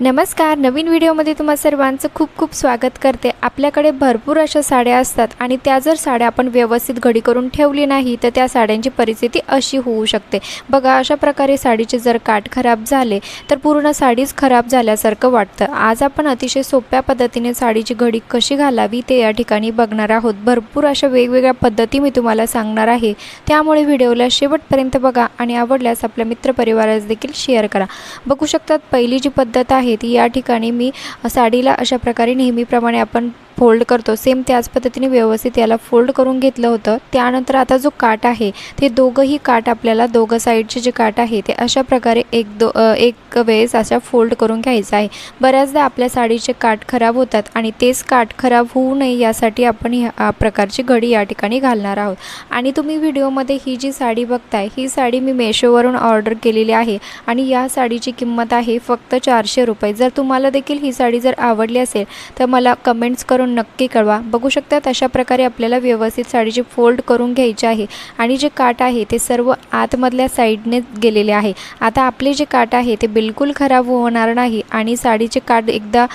नमस्कार नवीन व्हिडिओमध्ये तुम्हा सर्वांचं खूप खूप स्वागत करते. आपल्याकडे भरपूर अशा साड्या असतात आणि त्या जर साड्या आपण व्यवस्थित घडी करून ठेवली नाही तर त्या साड्यांची परिस्थिती अशी होऊ शकते. बघा अशा प्रकारे साडीचे जर काठ खराब झाले तर पूर्ण साडीच खराब झाल्यासारखं वाटतं. आज आपण अतिशय सोप्या पद्धतीने साडीची घडी कशी घालावी ते या ठिकाणी बघणार आहोत. भरपूर अशा वेगवेगळ्या पद्धती मी तुम्हाला सांगणार आहे. त्यामुळे व्हिडिओला शेवटपर्यंत बघा आणि आवडल्यास आपल्या मित्रपरिवारास देखील शेअर करा. बघू शकतात पहिली जी पद्धत आहे ती या ठिकाणी मी साडीला अशा प्रकारे नेहमीप्रमाणे आपण फोल्ड करतो. सेम त्याच पद्धतीने व्यवस्थित याला फोल्ड करून घेतलं होतं. त्यानंतर आता जो काट आहे ते दोघंही काट आपल्याला दोघं साईडचे जे काट आहे ते अशा प्रकारे एक दो एक वेळेस अशा फोल्ड करून घ्यायचं आहे. बऱ्याचदा आपल्या साडीचे काठ खराब होतात आणि तेच काठ खराब होऊ नये यासाठी आपण ह्या प्रकारची घडी या ठिकाणी घालणार आहोत. आणि तुम्ही व्हिडिओमध्ये ही जी साडी बघताय ही साडी मी मेशोवरून ऑर्डर केलेली आहे आणि या साडीची किंमत आहे फक्त चारशे रुपये. जर तुम्हाला देखील ही साडी जर आवडली असेल तर मला कमेंट्स करून नक्की कळवा. बघू शकतात अशा प्रकारे आपल्याला व्यवस्थित साडीची फोल्ड करून घ्यायची आहे. आणि जे काठ आहे ते सर्व आतमधल्या साईडने गेलेले आहे. आता आपले जे काठ आहे ते बिलकुल खराब होणार नाही आणि साडीचे काठ एकदा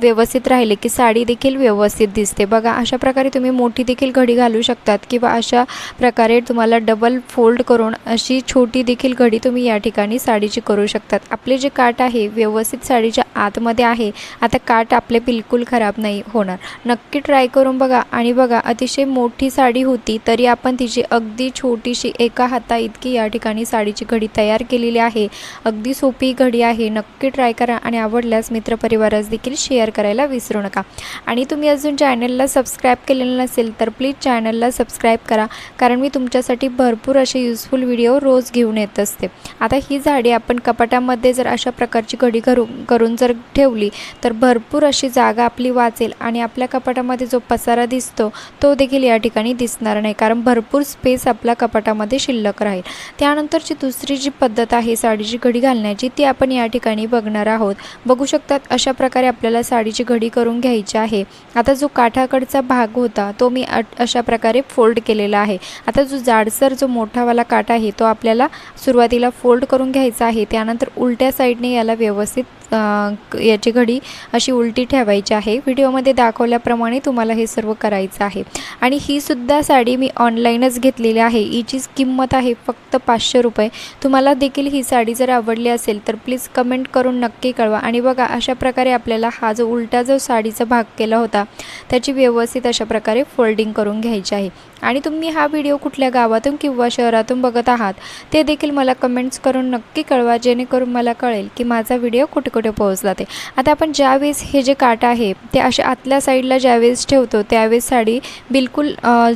व्यवस्थित राहिले की साडी देखील व्यवस्थित दिसते. बघा अशा प्रकारे तुम्ही मोठी देखील घडी घालू शकतात किंवा अशा प्रकारे तुम्हाला डबल फोल्ड करून अशी छोटी देखील घडी तुम्ही या ठिकाणी साडीची करू शकतात. आपले जे काठ आहे व्यवस्थित साडीच्या आतमध्ये आहे. आता काठ आपले बिलकुल खराब नाही होणार. नक्की ट्राय करून बघा. आणि बघा अतिशय मोठी साडी होती तरी आपण तिची अगदी छोटीशी एका हाता इतकी या ठिकाणी साडीची घडी तयार केलेली आहे. अगदी सोपी घडी आहे. नक्की ट्राय करा आणि आवडल्यास मित्रपरिवारास देखील शेअर करायला विसरू नका. आणि तुम्ही अजून चॅनलला सबस्क्राईब केलेलं नसेल तर प्लीज चॅनलला सबस्क्राईब करा. कारण मी तुमच्यासाठी भरपूर असे युजफुल व्हिडिओ रोज घेऊन येत असते. आता ही झाडी आपण कपाटामध्ये जर अशा प्रकारची घडी करू करून जर जर ठेवली तर भरपूर अशी जागा आपली वाचेल आणि आपल्या कपाटामध्ये जो पसारा दिसतो तो देखील या ठिकाणी दिसणार नाही. कारण भरपूर स्पेस आपल्या कपाटामध्ये शिल्लक राहील. त्यानंतरची दुसरी जी पद्धत आहे साडीची घडी घालण्याची ती आपण या ठिकाणी बघणार आहोत. बघू शकतात अशा प्रकारे आपल्याला साडीची घडी करून घ्यायची आहे. आता जो काठाकडचा भाग होता तो मी अट अशा प्रकारे फोल्ड केलेला आहे. आता जो जाडसर जो मोठावाला काठ आहे तो आपल्याला सुरुवातीला फोल्ड करून घ्यायचा आहे. त्यानंतर उलट्या साईडने याला व्यवस्थित अ, क- याची घडी अशी उलटी ठेवायची आहे. व्हिडिओमध्ये दाखवल्याप्रमाणे तुम्हाला हे सर्व करायचं आहे. आणि ही सुद्धा साडी मी ऑनलाईनच घेतलेली आहे. हिची किंमत आहे फक्त पाचशे रुपये. तुम्हाला देखील ही साडी जर आवडली असेल तर प्लीज कमेंट करून नक्की कळवा. आणि बघा अशा प्रकारे आपल्याला हा जो उलटा जो साडीचा भाग केला होता त्याची व्यवस्थित अशा प्रकारे फोल्डिंग करून घ्यायची आहे. आणि तुम्ही हा व्हिडिओ कुठल्या गावातून किंवा शहरातून बघत आहात ते देखील मला कमेंट्स करून नक्की कळवा जेणेकरून मला कळेल की माझा व्हिडिओ कुठे कुठे पोहोचला. जाते. आता आपण ज्यावेळेस हे जे काट आहे ते अशा आतल्या साईडला ज्यावेळेस ठेवतो त्यावेळेस साडी बिलकुल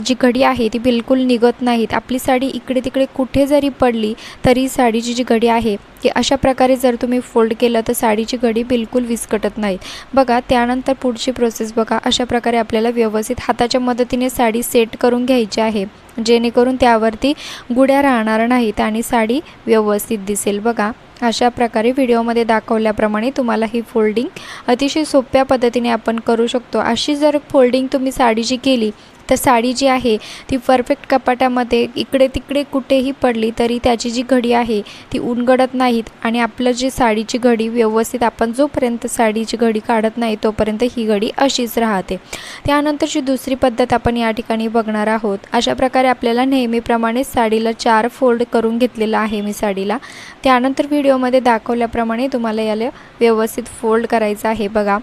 जी घडी आहे ती बिलकुल निघत नाहीत. आपली साडी इकडे तिकडे कुठे जरी पडली तरी साडीची जी घडी आहे ती अशा प्रकारे जर तुम्ही फोल्ड केलं तर साडीची घडी बिलकुल विस्कटत नाहीत. बघा त्यानंतर पुढची प्रोसेस बघा. अशा प्रकारे आपल्याला व्यवस्थित हाताच्या मदतीने साडी सेट करून घ्यायची आहे. जेणेकरून त्यावरती गुड्या राहणार नाहीत आणि साडी व्यवस्थित दिसेल. बघा. अशा प्रकारे व्हिडिओमध्ये दाखवल्याप्रमाणे तुम्हाला ही फोल्डिंग अतिशय सोप्या पद्धतीने आपण करू शकतो. अशी जर फोल्डिंग तुम्ही साडीची केली तर साडी जी आहे ती परफेक्ट कपाटामध्ये इकडे तिकडे कुठेही पडली तरी त्याची जी घडी आहे ती उनगडत नाहीत. आणि आपलं जी साडीची घडी व्यवस्थित आपण जोपर्यंत साडीची घडी काढत नाही तोपर्यंत ही घडी अशीच राहते. त्यानंतरची दुसरी पद्धत आपण या ठिकाणी बघणार आहोत. अशा प्रकारे आपल्याला नेहमीप्रमाणे साडीला चार फोल्ड करून घेतलेलं आहे मी साडीला. त्यानंतर व्हिडिओमध्ये दाखवल्याप्रमाणे तुम्हाला याला व्यवस्थित फोल्ड करायचं आहे. बघा.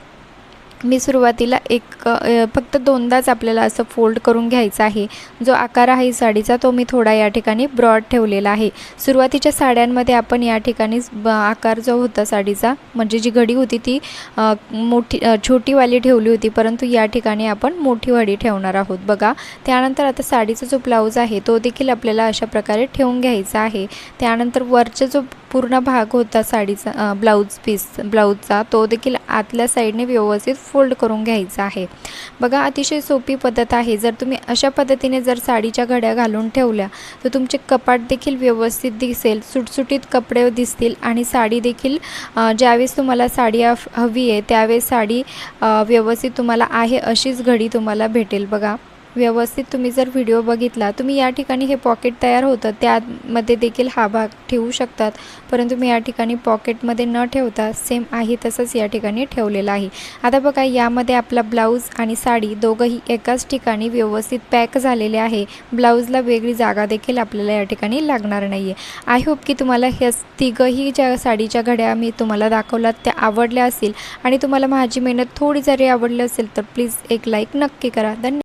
मी सुरुवातीला एक फक्त दोनदाच आपल्याला असं फोल्ड करून घ्यायचा आहे. जो आकार आहे साडीचा तो मी थोडा या ठिकाणी ब्रॉड ठेवलेला आहे. सुरुवातीच्या साड्यांमध्ये आपण या ठिकाणी आकार जो होता साडीचा म्हणजे जी घडी होती ती मोठी छोटीवाली ठेवली होती परंतु या ठिकाणी आपण मोठी वाडी ठेवणार आहोत. बघा त्यानंतर आता साडीचा जो ब्लाऊज आहे तो देखील आपल्याला अशा प्रकारे ठेवून घ्यायचा आहे. त्यानंतर वरचा जो पूर्ण भाग होता साडीचा ब्लाऊज पीस ब्लाऊजचा तो देखील आतल्या साईडने व्यवस्थित फोल्ड करून घ्यायचा आहे. बघा अतिशय सोपी पद्धत आहे. जर तुम्ही अशा पद्धतीने जर साडीच्या घड्या घालून ठेवल्या तर तुमचे कपाट देखील व्यवस्थित दिसेल सुटसुटीत कपडे दिसतील आणि साडी देखील ज्यावेळेस तुम्हाला साडी हवी आहे त्यावेळेस साडी व्यवस्थित तुम्हाला आहे अशीच घडी तुम्हाला भेटेल. बघा. व्यवस्थित तुम्ही जर व्हिडिओ बघितला तुम्ही या ठिकाणी हे पॉकेट तयार होतं त्यामध्ये देखील हा भाग ठेवू शकतात. परंतु मी या ठिकाणी पॉकेटमध्ये न ठेवता सेम आहे तसंच या ठिकाणी ठेवलेलं आहे. आता बघा यामध्ये आपला ब्लाऊज आणि साडी दोघंही एकाच ठिकाणी व्यवस्थित पॅक झालेले आहे. ब्लाऊजला वेगळी जागा देखील आपल्याला या ठिकाणी लागणार नाही आहे आय होप की तुम्हाला ह्या तिघंही ज्या साडीच्या घड्या मी तुम्हाला दाखवल्यात त्या आवडल्या असतील आणि तुम्हाला माझी मेहनत थोडी जरी आवडली असेल तर प्लीज एक लाईक नक्की करा. धन्यवाद.